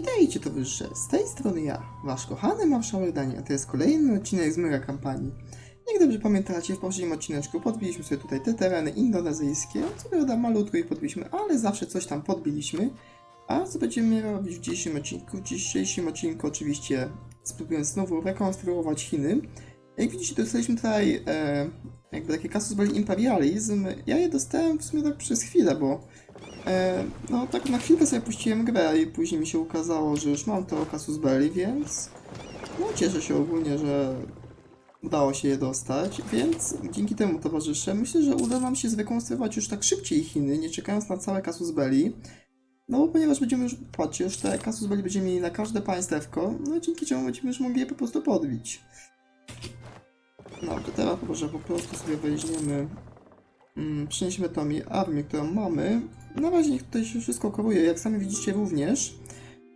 Witajcie towarzysze, z tej strony ja, wasz kochany marszałek Dania. To jest kolejny odcinek z mega kampanii. Jak dobrze pamiętacie, w poprzednim odcineczku podbiliśmy sobie tutaj te tereny indonezyjskie. Co prawda malutko ich podbiliśmy, ale zawsze coś tam podbiliśmy. A co będziemy robić w dzisiejszym odcinku? W dzisiejszym odcinku oczywiście spróbuję znowu rekonstruować Chiny. Jak widzicie, dostaliśmy tutaj e, jakby takie kasus belli imperializm. Ja je dostałem w sumie tak przez chwilę, bo E, no tak na chwilkę sobie puściłem grę i później mi się ukazało, że już mam to Casus Belli, więc no cieszę się ogólnie, że udało się je dostać, więc dzięki temu towarzysze myślę, że uda nam się zrekonstruować już tak szybciej Chiny, nie czekając na całe Casus Belli. No bo ponieważ będziemy już, patrzcie, już te Casus Belli będziemy mieli na każde państewko, no dzięki czemu będziemy już mogli je po prostu podbić. No to teraz może po prostu sobie weźmiemy mm, przynieśmy tą mi armię, którą mamy. Na razie tutaj się wszystko koruje, jak sami widzicie również.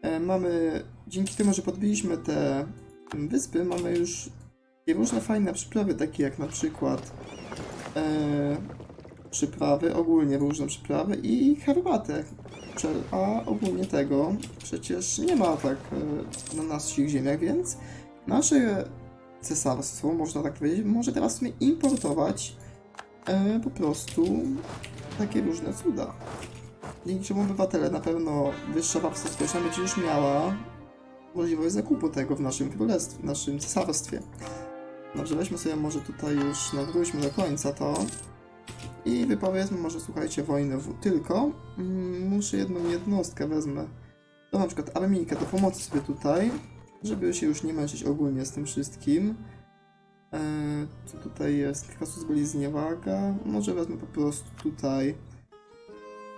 E, mamy, dzięki temu, że podbiliśmy te mm, wyspy, mamy już różne fajne przyprawy, takie jak na przykład e, przyprawy, ogólnie różne przyprawy i herbatę. A ogólnie tego przecież nie ma tak e, na naszych ziemiach, więc nasze cesarstwo, można tak powiedzieć, może teraz sumie importować e, po prostu takie różne cuda. Dzięki czemu obywatele na pewno wyższa warstwa społeczna będzie już miała możliwość zakupu tego w naszym królestwie, w naszym cesarstwie. Dobrze, weźmy sobie może tutaj już, nawróćmy do końca to i wypowiedzmy może, słuchajcie, wojnę w... tylko. Mm, muszę jedną jednostkę wezmę, to na przykład armijkę do pomocy sobie tutaj, żeby się już nie męczyć ogólnie z tym wszystkim. Eee, co tutaj jest? Kasus byli zniewaga. Może wezmę po prostu tutaj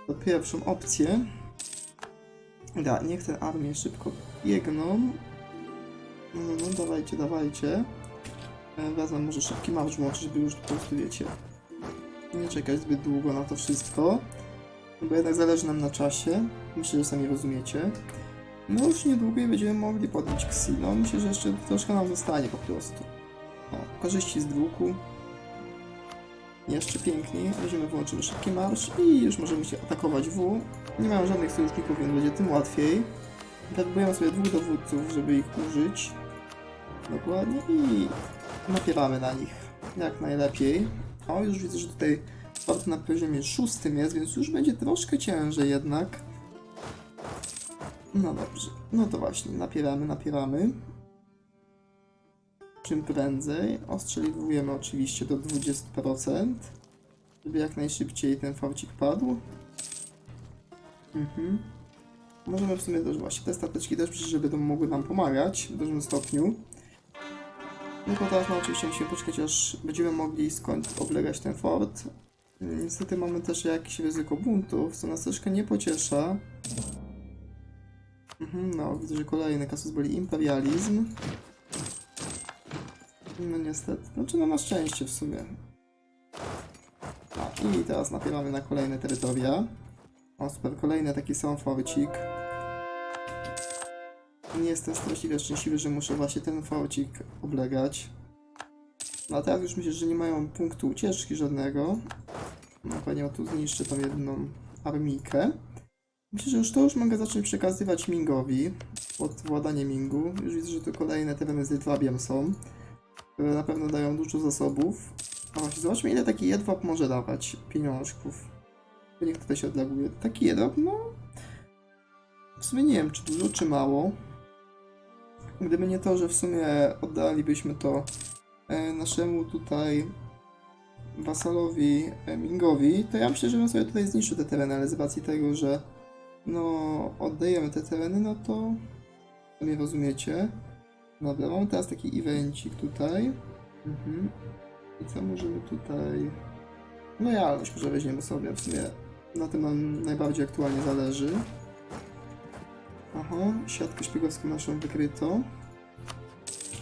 to pierwszą opcję. Da, niech te armie szybko biegną. No, no, no, dawajcie, dawajcie. E, Wezmę może szybki marsz włączyć, żeby już po prostu, wiecie, nie czekać zbyt długo na to wszystko. Bo jednak zależy nam na czasie. Myślę, że sami rozumiecie. No już niedługo będziemy mogli podbić Xi. No myślę, że jeszcze troszkę nam zostanie po prostu. O, korzyści z druku. Jeszcze piękniej. Weźmiemy, włączymy szybki marsz i już możemy się atakować W. Nie mam żadnych sojuszników, więc będzie tym łatwiej. Potrzebujemy sobie dwóch dowódców, żeby ich użyć. Dokładnie i napieramy na nich jak najlepiej. O, już widzę, że tutaj na poziomie szóstym jest, więc już będzie troszkę ciężej jednak. No dobrze, no to właśnie, napieramy, napieramy. Czym prędzej. Ostrzeliwujemy oczywiście do 20%, żeby jak najszybciej ten fałcik padł. Mhm. Możemy w sumie też właśnie te stateczki też przecież, żeby to mogły nam pomagać w dużym stopniu. Tylko teraz no oczywiście musimy poczekać aż będziemy mogli skąd oblegać ten fort. Niestety mamy też jakieś ryzyko buntów, co nas troszkę nie pociesza. Mhm, no, widzę, że kolejny kasus byli imperializm. No niestety. Znaczy no na szczęście w sumie. A, i teraz napieramy na kolejne terytoria. O super, kolejny taki sam forcik. Nie jestem straszliwie szczęśliwy, że muszę właśnie ten forcik oblegać. No a teraz już myślę, że nie mają punktu ucieczki żadnego. No pewnie o tu zniszczę tą jedną armijkę. Myślę, że już to już mogę zacząć przekazywać Mingowi. Pod władanie Mingu. Już widzę, że tu kolejne tereny z Litwabiem są. Które na pewno dają dużo zasobów. A właśnie, zobaczmy ile taki jedwab może dawać pieniążków. Niech tutaj się odlaguje. Taki jedwab, no... W sumie nie wiem, czy dużo, czy mało. Gdyby nie to, że w sumie oddalibyśmy to e, naszemu tutaj wasalowi e, Mingowi, to ja myślę, że bym sobie tutaj zniszczył te tereny, ale z racji tego, że no oddajemy te tereny, no to mnie rozumiecie. Dobra, mamy teraz taki evencik tutaj. Mhm. I co możemy tutaj... Lojalność może weźmiemy sobie, w sumie na tym nam najbardziej aktualnie zależy. Aha, siatkę szpiegowską naszą wykryto.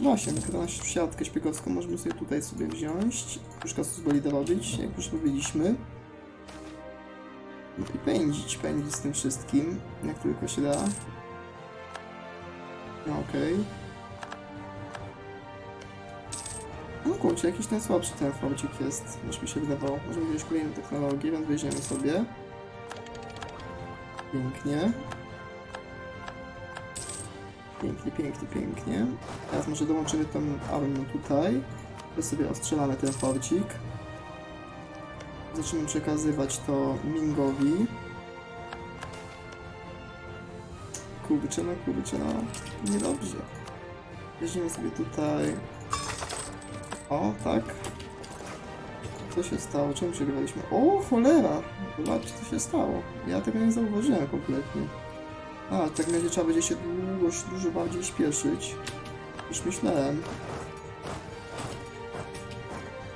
Właśnie, wykryto siatkę szpiegowską możemy sobie tutaj sobie wziąć. Już kasus boli dorobić, jak już mówiliśmy. I pędzić, pędzić z tym wszystkim, jak tylko się da. No okej. No kurczę, jakiś ten słabszy ten fałcik jest, niż mi się wydawało. Możemy wziąć kolejną technologię, więc weźmiemy sobie. Pięknie. Pięknie, pięknie, pięknie. Teraz może dołączymy tą armię tutaj. To sobie ostrzelamy ten forcik. Zaczniemy przekazywać to Mingowi. Kurczę, no kurczę, no. Niedobrze. Weźmiemy sobie tutaj... O, tak. Co się stało? Czemu przegrywaliśmy? O, cholera! Zobaczcie, co się stało. Ja tego nie zauważyłem kompletnie. A, tak będzie trzeba będzie się długo, dużo bardziej śpieszyć niż myślałem.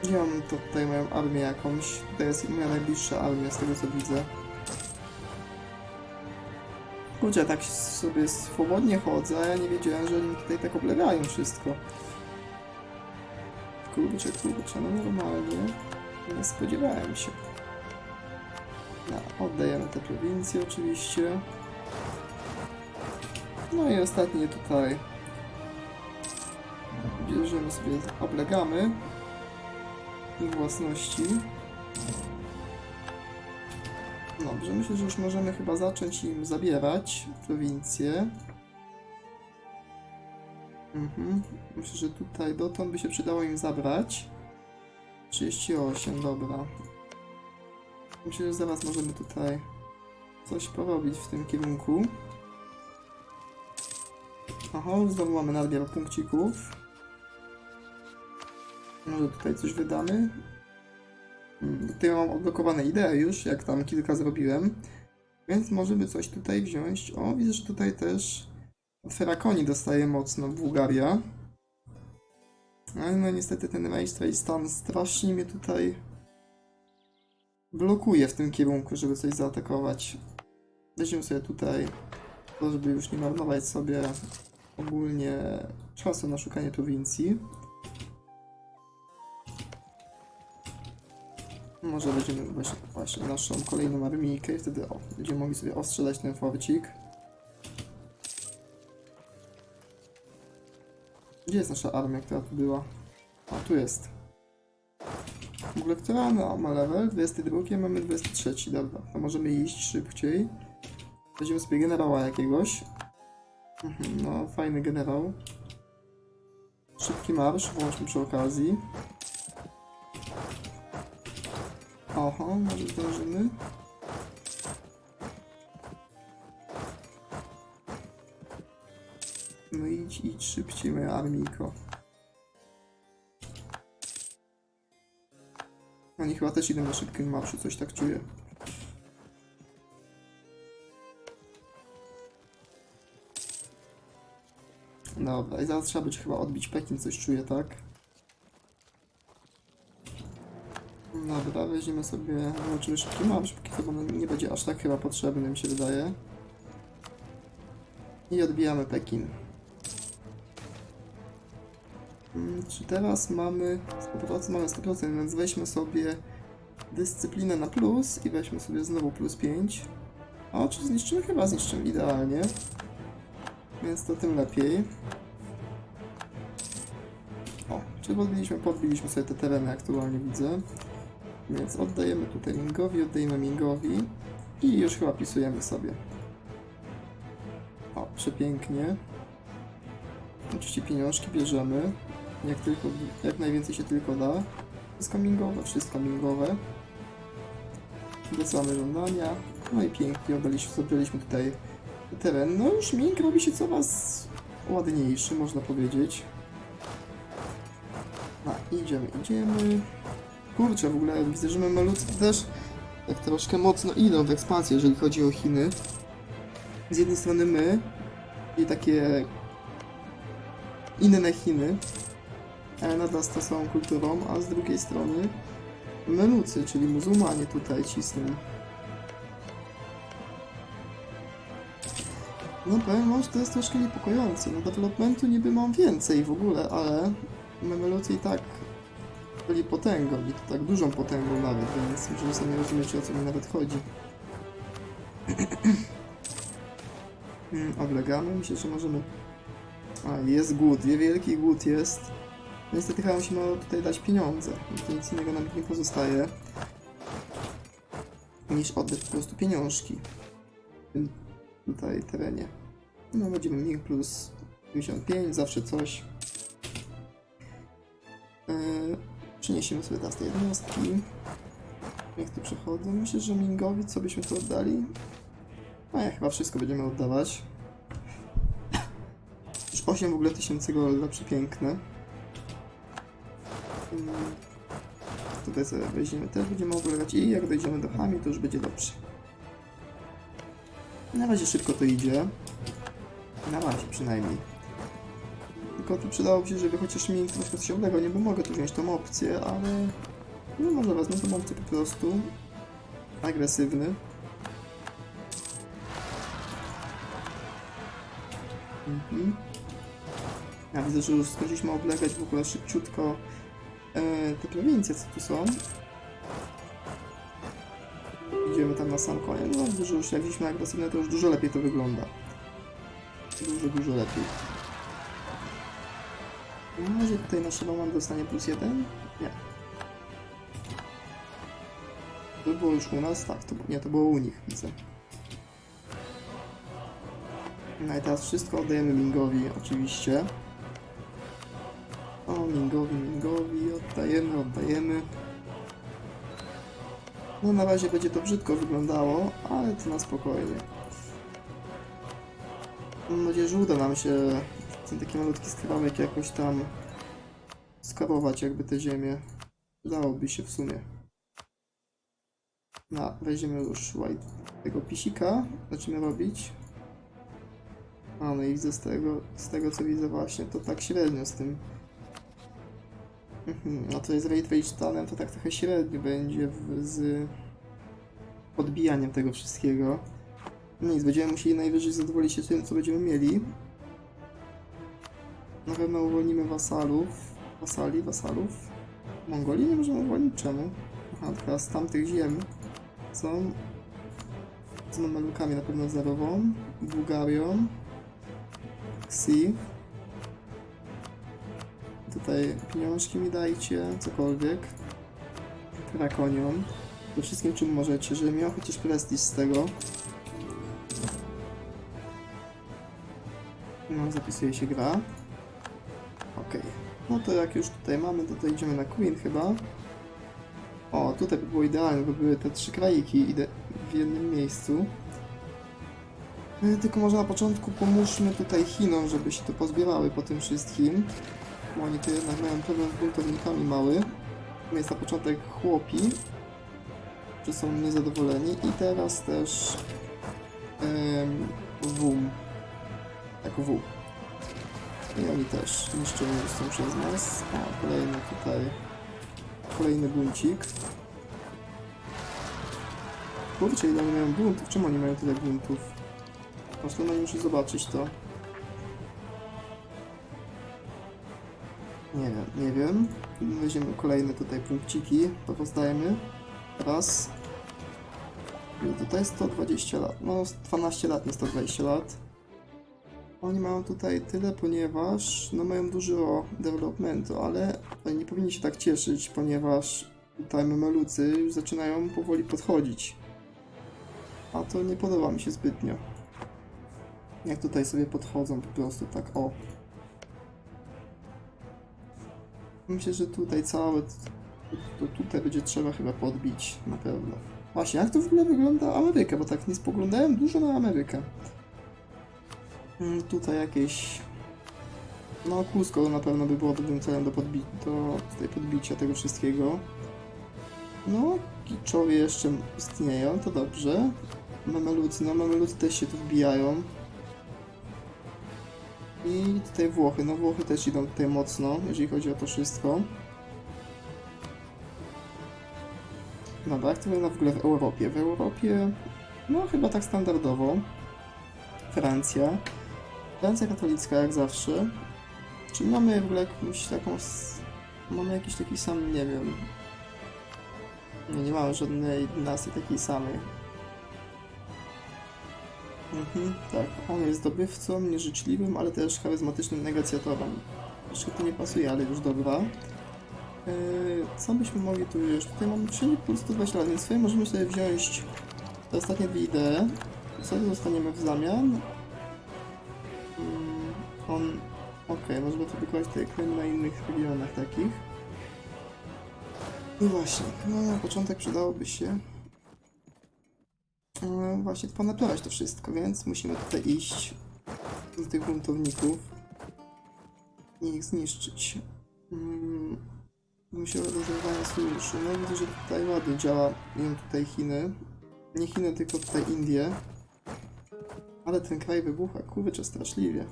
Gdzie mam tutaj moją armię jakąś? To jest moja najbliższa armia z tego co widzę. Kurczę, tak sobie swobodnie chodzę, ja nie wiedziałem, że oni tutaj tak oblegają wszystko. Kurczę, kurczę, no normalnie. Nie spodziewałem się. No, oddajemy te prowincje oczywiście. No i ostatnie tutaj bierzemy sobie, oblegamy ich własności. Dobrze, myślę, że już możemy chyba zacząć im zabierać prowincje. Mhm. Myślę, że tutaj dotąd by się przydało im zabrać. 38, dobra. Myślę, że zaraz możemy tutaj coś porobić w tym kierunku. Aha, znowu mamy nadmiar punkcików. Może tutaj coś wydamy. Hmm, Tutaj mam odblokowane idee już, jak tam kilka zrobiłem. Więc możemy coś tutaj wziąć. O, widzę, że tutaj też Ferakoni dostaje mocno Bułgaria. Ale no niestety ten Rajstwej stan strasznie mnie tutaj blokuje w tym kierunku, żeby coś zaatakować. Weźmiemy sobie tutaj to, żeby już nie marnować sobie ogólnie czasu na szukanie prowincji. Może będziemy właśnie, właśnie naszą kolejną armijkę i wtedy o, będziemy mogli sobie ostrzelać ten forcik. Gdzie jest nasza armia, która tu była? A, tu jest. W ogóle która ona ma level? 22, mamy 23, dobra. To możemy iść szybciej. Weźmiemy sobie generała jakiegoś. Mhm, no, fajny generał. Szybki marsz, włączmy przy okazji. Oho, może zdążymy. No idź, idź szybciej, moja armijko. Oni chyba też idą na szybkim marszu, coś tak czuję. Dobra, i zaraz trzeba będzie chyba odbić Pekin, coś czuję, tak? Dobra, weźmiemy sobie, zobaczymy szybki marsz, póki co bo on nie będzie aż tak chyba potrzebny, mi się wydaje. I odbijamy Pekin. Mm, Czy teraz mamy 100%? Mamy 100%, więc weźmy sobie dyscyplinę na plus i weźmy sobie znowu plus 5. O, czy zniszczymy? Chyba zniszczymy idealnie. Więc to tym lepiej. O, czy podbiliśmy? Podbiliśmy sobie te tereny aktualnie widzę. Więc oddajemy tutaj Mingowi, oddajemy Mingowi i już chyba pisujemy sobie. O, przepięknie. Oczywiście pieniążki bierzemy. Jak tylko, jak najwięcej się tylko da. Wszystko mingowe, wszystko mingowe. Wysyłamy żądania. No i pięknie, oddaliśmy, zabraliśmy tutaj teren. No już Ming robi się coraz ładniejszy, można powiedzieć. A, idziemy, idziemy. Kurczę, w ogóle widzę, że Mamelucy też tak troszkę mocno idą w ekspansję, jeżeli chodzi o Chiny. Z jednej strony my i takie inne Chiny, e, nadal z tą samą kulturą, a z drugiej strony Melucy, czyli muzułmanie tutaj cisną. No powiem wam, to jest troszkę niepokojące. No developmentu niby mam więcej w ogóle, ale Memelucy i tak byli potęgą i to tak dużą potęgą nawet, więc możemy sobie rozumieć o co mi nawet chodzi. Mm, Oblegamy, myślę, że możemy... A, jest głód, wielki głód jest. Niestety chyba musimy tutaj dać pieniądze, nic innego nam nie pozostaje niż oddać po prostu pieniążki w tym tutaj terenie. No będziemy mieli plus 55, zawsze coś. Przyniesiemy sobie teraz te jednostki. Jak tu przechodzą? Myślę, że Mingowi co byśmy tu oddali? No ja chyba wszystko będziemy oddawać. Już 8 w ogóle tysięcy golda, przepiękne. Mm, Tutaj sobie weźmiemy, też będziemy oblegać i jak dojdziemy do Hami, to już będzie dobrze. Na razie szybko to idzie. Na razie przynajmniej. Tylko przydałoby się, żeby chociaż mi troszkę oblegał, nie bo mogę tu wziąć tą opcję, ale... No może wezmę tą opcję po prostu. Agresywny. Mhm. Ja widzę, że już skończyliśmy oblegać w ogóle szybciutko e, te prowincje, co tu są. Idziemy tam na sam koniec. No że już jak wzięliśmy agresywne, to już dużo lepiej to wygląda. Dużo, dużo lepiej. Na razie tutaj nasz Roman dostanie plus jeden? Nie. To było już u nas? Tak, to, nie, to było u nich, widzę. No i teraz wszystko oddajemy Mingowi, oczywiście. O, Mingowi, Mingowi, oddajemy, oddajemy. No na razie będzie to brzydko wyglądało, ale to na spokojnie. Mam nadzieję, że uda nam się ten taki malutki skrawek jakoś tam skarować jakby tę ziemię. Udałoby się w sumie. No, weźmiemy już white tego pisika. Zaczniemy robić. A no i widzę z tego, z tego co widzę właśnie, to tak średnio z tym. No to jest Ray Trace to tak trochę średnio będzie w, z podbijaniem tego wszystkiego. No nic, będziemy musieli najwyżej zadowolić się tym, co będziemy mieli. Na pewno uwolnimy wasalów. Wasali, wasalów. Mongolii nie możemy uwolnić czemu? Aha, teraz tamtych ziem są z mamelukami na pewno zerową, Bułgarią, Ksi. Tutaj pieniążki mi dajcie, cokolwiek. Drakonią. To wszystkim czym możecie, żeby miał chociaż prestiż z tego. No, zapisuje się gra. Okej. No to jak już tutaj mamy, to, to idziemy na Queen chyba. O, tutaj by było idealnie, bo były te trzy kraiki ide w jednym miejscu. E, Tylko może na początku pomóżmy tutaj Chinom, żeby się to pozbierały po tym wszystkim. Bo oni tu jednak mają problem z buntownikami mały. Jest na początek chłopi, że są niezadowoleni. I teraz też em, WUM. Tak, W. I oni też niszczeni są przez nas. O, kolejny tutaj. Kolejny buncik. Kurczę, ile oni mają buntów? Czemu oni mają tyle buntów? Właśnie no muszę zobaczyć to. Nie wiem, nie wiem. Weźmiemy kolejne tutaj punkciki, to rozdajemy. Raz. I tutaj 120 lat. No, 12 lat, nie 120 lat. Oni mają tutaj tyle, ponieważ no mają dużo developmentu, ale oni nie powinni się tak cieszyć, ponieważ tutaj memelucy już zaczynają powoli podchodzić. A to nie podoba mi się zbytnio. Jak tutaj sobie podchodzą po prostu tak o. Myślę, że tutaj całe to tutaj będzie trzeba chyba podbić na pewno. Właśnie, jak to w ogóle wygląda Ameryka, bo tak nie spoglądałem dużo na Amerykę. Mm, Tutaj jakieś... No, Cusco na pewno by było dobrym celem do, podbi do tutaj podbicia tego wszystkiego. No, Kiczowie jeszcze istnieją, to dobrze. Mamelucy, no Mamelucy też się tu wbijają. I tutaj Włochy, no Włochy też idą tutaj mocno, jeżeli chodzi o to wszystko. Dobra, jak to w ogóle w Europie? W Europie, no chyba tak standardowo. Francja. Francja katolicka jak zawsze. Czy mamy w ogóle jakąś taką... Mamy jakiś taki sam, nie wiem... Nie, mamy żadnej dynastii takiej samej. Mhm, tak. On jest zdobywcą, nieżyczliwym, ale też charyzmatycznym negocjatorem. Troszkę to nie pasuje, ale już dobra. Yy, co byśmy mogli tu już? Tutaj mamy 3 plus 120 lat, więc sobie możemy sobie wziąć te ostatnie dwie idee. Co dostaniemy w zamian? Mm, On... Okej, możemy produkować tutaj krem na innych regionach takich. I właśnie, no na początek przydałoby się e, właśnie ponaprawiać to wszystko, więc musimy tutaj iść do tych buntowników i ich zniszczyć. Mm, Musiał rozerwanie sojuszu. No widzę, że tutaj ładnie działa ją tutaj Chiny. Nie Chiny, tylko tutaj Indie. Ale ten kraj wybucha, kurczę, straszliwie.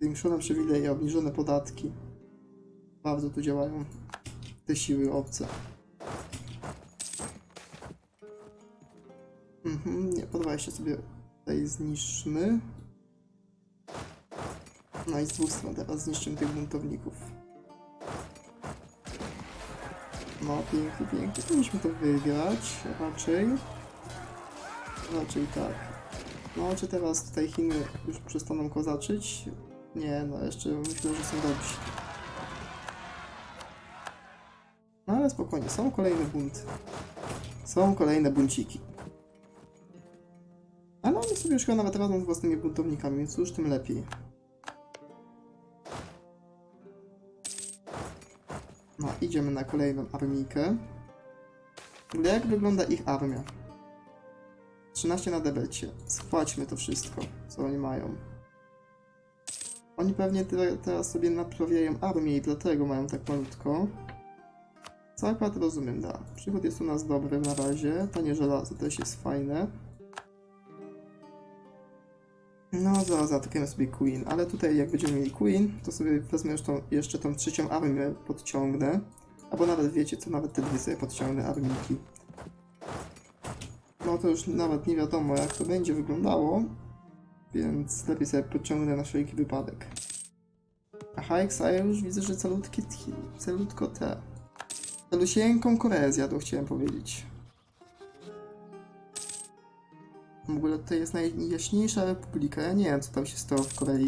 Zwiększone przywileje, obniżone podatki. Bardzo tu działają te siły obce. Mhm, nie, się sobie tutaj zniszczmy. No i z dwóch stron teraz zniszczymy tych buntowników. No, pięknie, pięknie. Powinniśmy to wygrać, raczej. Raczej tak. No, czy teraz tutaj Chiny już przestaną kozaczyć? Nie, no jeszcze myślę, że są dobrzy. No ale spokojnie, są kolejne bunty. Są kolejne bunciki. Ale oni sobie już chyba nawet radzą z własnymi buntownikami, więc już tym lepiej. No, idziemy na kolejną armijkę. Jak wygląda ich armia? 13 na debecie. Spłaćmy to wszystko, co oni mają. Oni pewnie te, teraz sobie naprawiają armię i dlatego mają tak malutko. Akurat rozumiem, da. Przychód jest u nas dobry na razie. Tanie żelazo też jest fajne. No, zaraz zaatakujemy sobie Queen, ale tutaj jak będziemy mieli Queen, to sobie wezmę już tą, jeszcze tą trzecią armię podciągnę. Albo nawet wiecie co, nawet te dwie sobie podciągnę armijki. No to już nawet nie wiadomo jak to będzie wyglądało, więc lepiej sobie podciągnę na wszelki wypadek. Aha, Exile już widzę, że calutki, calutko te. Celusieńką Koreę zjadł, chciałem powiedzieć. W ogóle tutaj jest najjaśniejsza republika. Ja nie wiem, co tam się stało w Korei.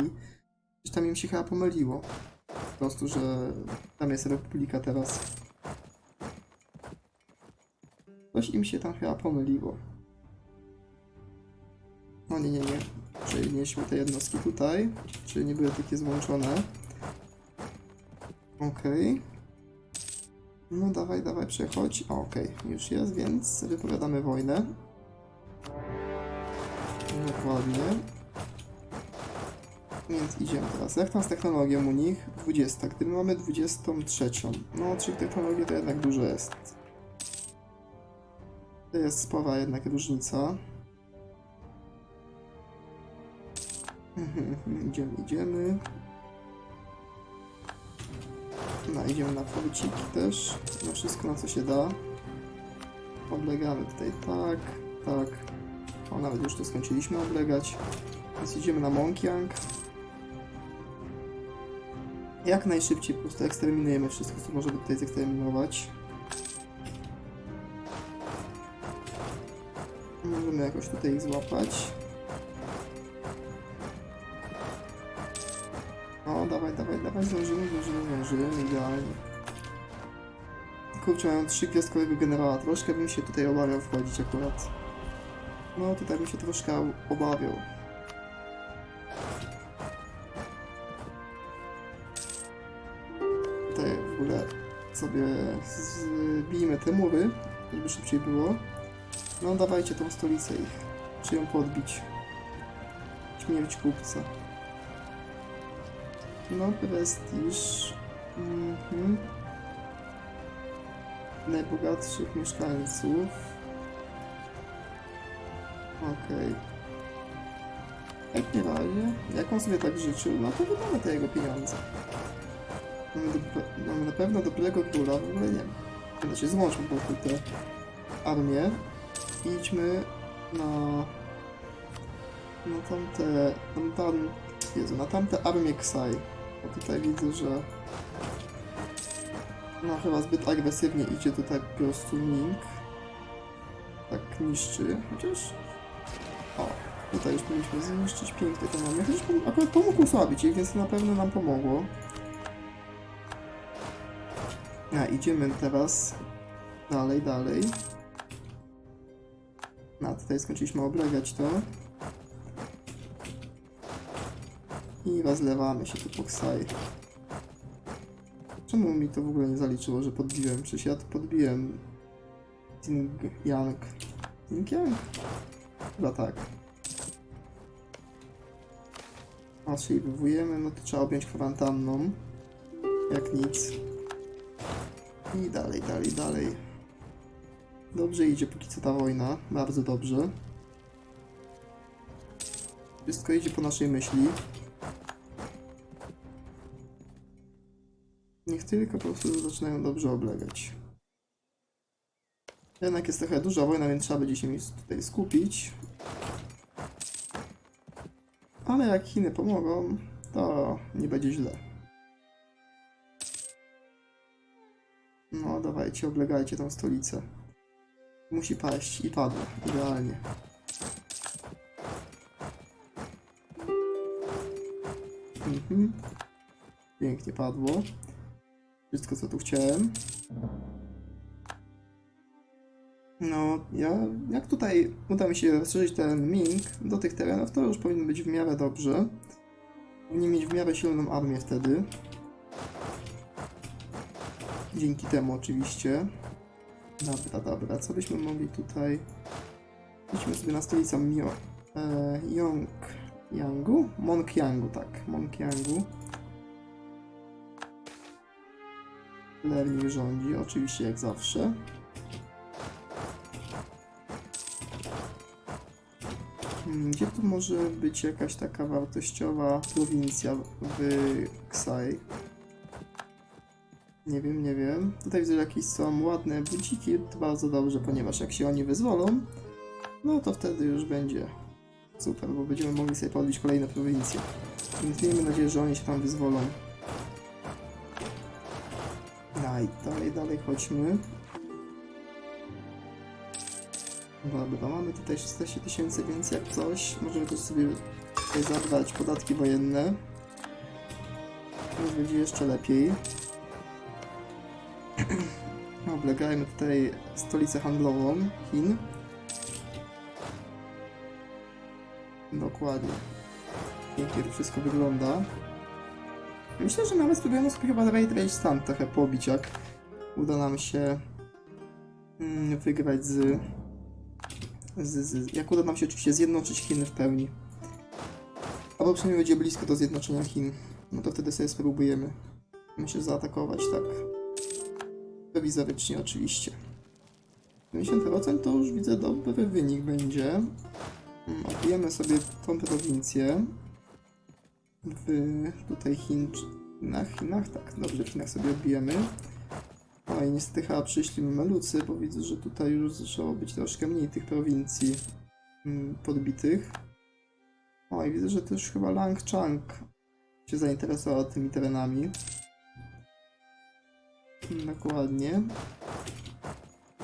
Gdzieś tam im się chyba pomyliło. Po prostu, że tam jest republika teraz. Coś im się tam chyba pomyliło. No nie, nie, nie. Przenieśmy te jednostki tutaj. Czyli nie były takie złączone. Okej. No dawaj, dawaj, przechodź. O, Okej, już jest, więc wypowiadamy wojnę. Dokładnie. Więc idziemy teraz. Jak tam z technologią u nich? 20. Gdy my mamy 23. No, trzy technologie to jednak dużo jest. To jest spora jednak różnica. Idziemy, idziemy. No, idziemy na powróciki też. Na wszystko, na co się da. Oblegamy tutaj tak, tak. O, nawet już to skończyliśmy oblegać. Więc idziemy na Monkiang. Jak najszybciej po prostu eksterminujemy wszystko, co możemy tutaj zeksterminować. Możemy jakoś tutaj ich złapać. Dawaj, dawaj, dawaj, zdążymy, zdążymy, zdążymy, idealnie. Kurczę, mam trzy gwiazdkowego generała, troszkę bym się tutaj obawiał wchodzić akurat. No, tutaj bym się troszkę obawiał. Tutaj w ogóle sobie zbijmy te mury, żeby szybciej było. No, dawajcie tą stolicę ich. Czy ją podbić. Śmierć kupca. No, prestiż. Mhm. Najbogatszych mieszkańców. Okej. Jak nie razie, jak on sobie tak życzył, no to wydamy te jego pieniądze. Mamy, do, mamy na pewno dobrego króla, w ogóle nie. Znaczy złączmy po prostu te armię idźmy na... na tamte... na tam... Jezu, na tamte armię Ksai. Bo tutaj widzę, że... No chyba zbyt agresywnie idzie tutaj po prostu Ming. Tak niszczy, chociaż... O, tutaj już powinniśmy zniszczyć pięknie to mamy. Chociaż akurat pomógł osłabić ich, więc na pewno nam pomogło. A, idziemy teraz dalej, dalej. No, tutaj skończyliśmy oblegać to. I rozlewamy się tu po Ksaj. Czemu mi to w ogóle nie zaliczyło, że podbiłem? Przecież ja to podbiłem. Ting Yang. Ting Yang? Chyba tak. A, czyli wywołujemy, no to trzeba objąć kwarantanną. Jak nic. I dalej, dalej, dalej. Dobrze idzie póki co ta wojna. Bardzo dobrze. Wszystko idzie po naszej myśli. Niech tylko po prostu zaczynają dobrze oblegać. Jednak jest trochę duża wojna, więc trzeba będzie się tutaj skupić. Ale jak Chiny pomogą, to nie będzie źle. No dawajcie, oblegajcie tą stolicę. Musi paść i padło, idealnie. Mhm. Pięknie padło. Wszystko co tu chciałem. No, ja, jak tutaj uda mi się rozszerzyć ten Ming do tych terenów, to już powinno być w miarę dobrze. Powinien mieć w miarę silną armię wtedy. Dzięki temu oczywiście. Dobra, dobra, co byśmy mogli tutaj... Idźmy sobie na stolicę Mio... E, Yong... Yangu? Monkiangu, tak. Monkiangu. Lernik rządzi, oczywiście jak zawsze. Hmm, Gdzie tu może być jakaś taka wartościowa prowincja w Ksai? Nie wiem, nie wiem. Tutaj widzę, że jakieś są ładne buciki, to bardzo dobrze, ponieważ jak się oni wyzwolą, no to wtedy już będzie super, bo będziemy mogli sobie podbić kolejne prowincje. Więc miejmy nadzieję, że oni się tam wyzwolą. Dalej, dalej, dalej, chodźmy. Dobra, mamy tutaj 16 tysięcy, więc jak coś, możemy też sobie tutaj zabrać podatki wojenne. Więc będzie jeszcze lepiej. Oblegajmy tutaj stolicę handlową Chin. Dokładnie. Pięknie to wszystko wygląda. Myślę, że nawet spróbujemy sobie chyba Raid Rage Stan trochę pobić, jak uda nam się mm, wygrać z, z, z... Jak uda nam się oczywiście zjednoczyć Chiny w pełni. Albo przynajmniej będzie blisko do zjednoczenia Chin. No to wtedy sobie spróbujemy. Myślę, zaatakować, tak. Prowizorycznie oczywiście. 50% to już widzę dobry wynik będzie. Mm, Odbijemy sobie tą prowincję w tutaj Chin, Chinach, Chinach, tak, dobrze, w Chinach sobie odbijemy. No i niestety chyba przyszli Melucy, bo widzę, że tutaj już zaczęło być troszkę mniej tych prowincji mm, podbitych. O i widzę, że też chyba Lang Chang się zainteresował tymi terenami. Mm, Dokładnie.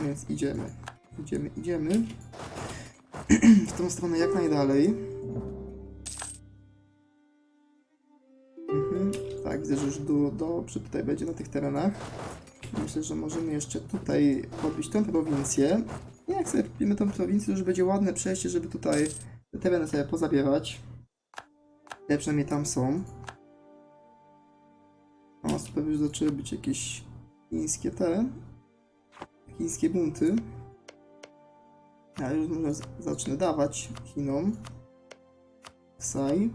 Więc idziemy. Idziemy, idziemy. w tą stronę jak najdalej. Że już do, dobrze tutaj będzie na tych terenach. Myślę, że możemy jeszcze tutaj podbić tą prowincję. I jak sobie kupimy tą prowincję, to już będzie ładne przejście, żeby tutaj te tereny sobie pozabierać. Te przynajmniej tam są. O, super, już zaczęły być jakieś chińskie te. Chińskie bunty. Ja już może zacznę dawać Chinom. Ksai.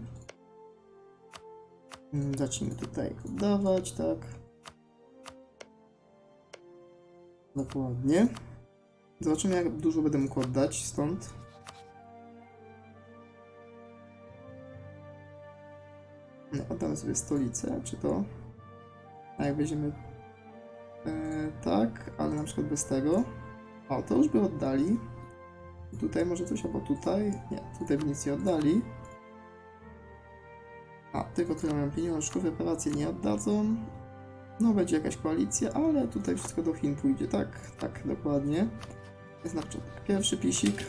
Mm, Zacznijmy tutaj oddawać, tak. Dokładnie. Zobaczymy jak dużo będę mógł oddać stąd. No, oddamy sobie stolicę, czy to? A jak weźmiemy... E, tak, ale na przykład bez tego. O, to już by oddali. Tutaj może coś, albo tutaj? Nie, tutaj by nic nie oddali. A, tylko tyle mam pieniążków, reparacje nie oddadzą. No, będzie jakaś koalicja, ale tutaj wszystko do Chin pójdzie, tak? Tak, dokładnie. Początek pierwszy pisik.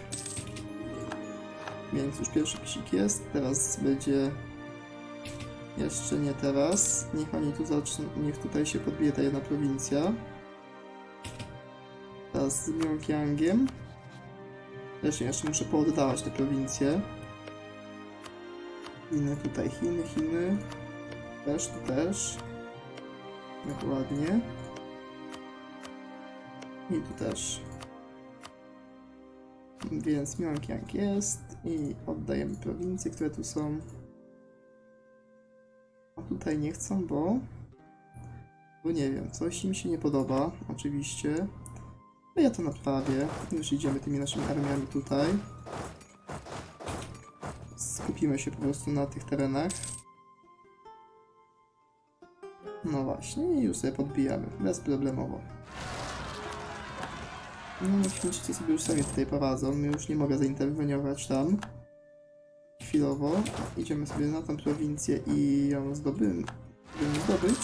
Więc już pierwszy pisik jest. Teraz będzie... Jeszcze nie teraz. Niech oni tu zaczną, niech tutaj się podbije ta jedna prowincja. Teraz z Myeongkyangiem. Też jeszcze muszę pooddawać te prowincje. Chiny, tutaj Chiny, Chiny. Też, tu też. Dokładnie. I tu też. Więc Myeongkyang jest i oddajemy prowincje, które tu są. A tutaj nie chcą, bo... Bo nie wiem, coś im się nie podoba, oczywiście. No ja to naprawię. Już idziemy tymi naszymi armiami tutaj. Skupimy się po prostu na tych terenach. No właśnie, i już sobie podbijamy, bezproblemowo. No, Chińczycy sobie już sami tutaj prowadzą, my już nie mogę zainterweniować tam. Chwilowo. Idziemy sobie na tą prowincję i ją zdobym, żeby zdobyć.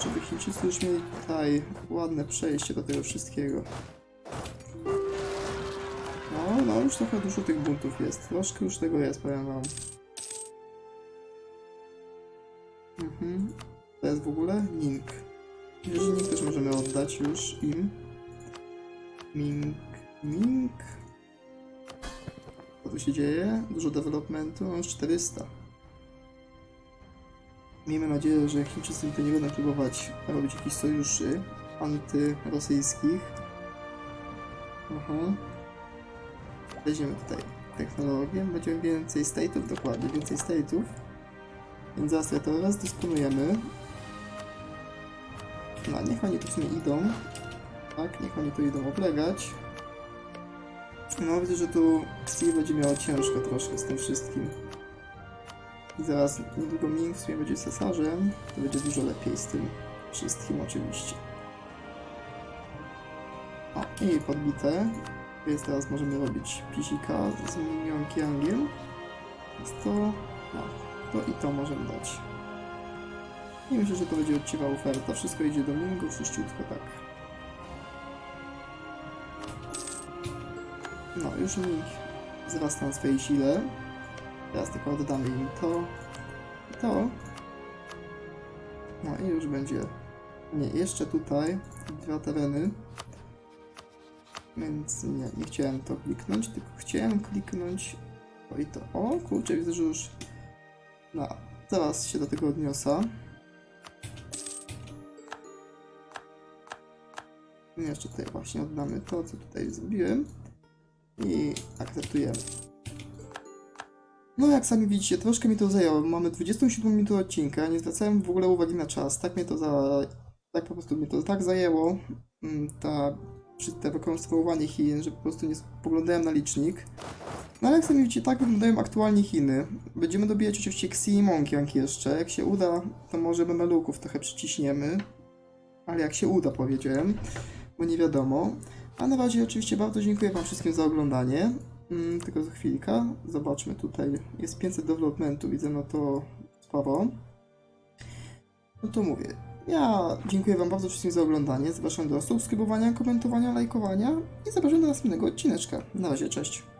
Żeby Chińczycy już mieli tutaj ładne przejście do tego wszystkiego. No, no już trochę dużo tych buntów jest. Troszkę już tego jest, powiem wam. Mhm. To jest w ogóle Ming. Ming też możemy oddać już im. Ming, Ming. Co tu się dzieje? Dużo developmentu, no już 400. Miejmy nadzieję, że Chińczycy tutaj nie będą próbować robić jakichś sojuszy antyrosyjskich. Aha. Weźmiemy tutaj technologię, będziemy więcej state'ów, dokładnie, więcej state'ów. Więc zaraz sobie to rozdysponujemy. No, niech oni tu w sumie idą. Tak, niech oni tu idą oblegać. No, widzę, że tu Steve będzie miała ciężko troszkę z tym wszystkim. I zaraz niedługo Ming w sumie będzie cesarzem. To będzie dużo lepiej z tym wszystkim oczywiście. O, i podbite. Więc teraz możemy robić pisika z Mingionkiangiem. Więc to... No, to i to możemy dać. I myślę, że to będzie uczciwa oferta. Wszystko idzie do Mingu, wszyściutko tak. No, już Ming wzrasta na swojej sile. Teraz tylko oddamy im to i to. No i już będzie... Nie, jeszcze tutaj dwa tereny. Więc nie, nie chciałem to kliknąć, tylko chciałem kliknąć to i to. O, kurczę, widzę, że już... No, zaraz się do tego odniosę. I Jeszcze tutaj właśnie oddamy to, co tutaj zrobiłem. I akceptujemy. No jak sami widzicie, troszkę mi to zajęło. Mamy 27 minut odcinka, nie zwracałem w ogóle uwagi na czas. Tak mnie to za... Tak po prostu mnie to tak zajęło. mm, Ta... Przy te rekonstruowanie Chin, że po prostu nie spoglądałem na licznik. No ale jak sami widzicie, tak wyglądają aktualnie Chiny. Będziemy dobijać oczywiście Xi i jeszcze. Jak się uda, to może Memeluków trochę przyciśniemy. Ale jak się uda, powiedziałem, bo nie wiadomo. A na razie oczywiście bardzo dziękuję Wam wszystkim za oglądanie. Mm, tylko za chwilkę. Zobaczmy tutaj. Jest 500 developmentu, widzę, no to sporo. No to mówię. Ja dziękuję Wam bardzo wszystkim za oglądanie. Zapraszam do subskrybowania, komentowania, lajkowania i zapraszam do następnego odcineczka. Na razie, cześć.